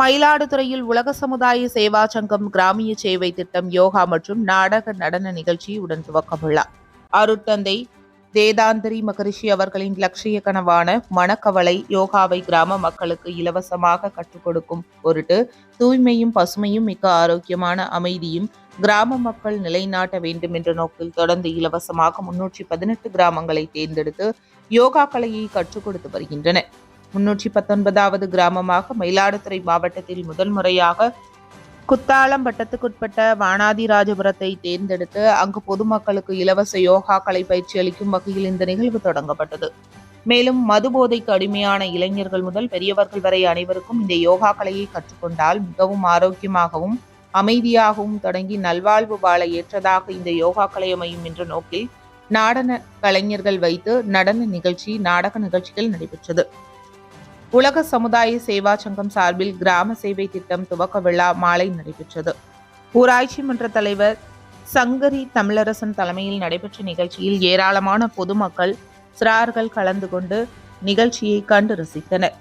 மயிலாடுதுறையில் உலக சமுதாய சேவா சங்கம் கிராமிய சேவை திட்டம் யோகா மற்றும் நாடக நடன நிகழ்ச்சி உடன் துவக்க விழா அருட்தந்தை வேதாந்திரி மகரிஷி அவர்களின் லட்சிய கனவான மனக்கவலை யோகாவை கிராம மக்களுக்கு இலவசமாக கற்றுக் கொடுக்கும் பொருட்டு தூய்மையும் பசுமையும் மிக்க ஆரோக்கியமான அமைதியும் கிராம மக்கள் நிலைநாட்ட வேண்டும் என்ற நோக்கில் தொடர்ந்து இலவசமாக முன்னூற்றி பதினெட்டு கிராமங்களை தேர்ந்தெடுத்து யோகா கலையை கற்றுக் கொடுத்து வருகின்றன. முன்னூற்றி பத்தொன்பதாவது கிராமமாக மயிலாடுதுறை மாவட்டத்தில் முதல் முறையாக குத்தாலம் வட்டத்துக்குட்பட்ட வானாதிராஜபுரத்தை தேர்ந்தெடுத்து அங்கு பொதுமக்களுக்கு இலவச யோகா கலை பயிற்சி அளிக்கும் வகையில் இந்த நிகழ்வு தொடங்கப்பட்டது. மேலும் மதுபோதைக்கு அடிமையான இளைஞர்கள் முதல் பெரியவர்கள் வரை அனைவருக்கும் இந்த யோகா கலையை கற்றுக்கொண்டால் மிகவும் ஆரோக்கியமாகவும் அமைதியாகவும் தொடங்கி நல்வாழ்வு வாழ ஏற்றதாக இந்த யோகா கலை அமையும் என்ற நோக்கில் நாடன கலைஞர்கள் வைத்து நடன நிகழ்ச்சி நாடக நிகழ்ச்சிகள் நடைபெற்றது. உலக சமுதாய சேவா சங்கம் சார்பில் கிராம சேவை திட்டம் துவக்க விழா மாலை நடைபெற்றது. ஊராட்சி மன்ற தலைவர் சங்கரி தமிழரசன் தலைமையில் நடைபெற்ற நிகழ்ச்சியில் ஏராளமான பொதுமக்கள் சிறார்கள் கலந்து கொண்டு நிகழ்ச்சியை கண்டு ரசித்தனர்.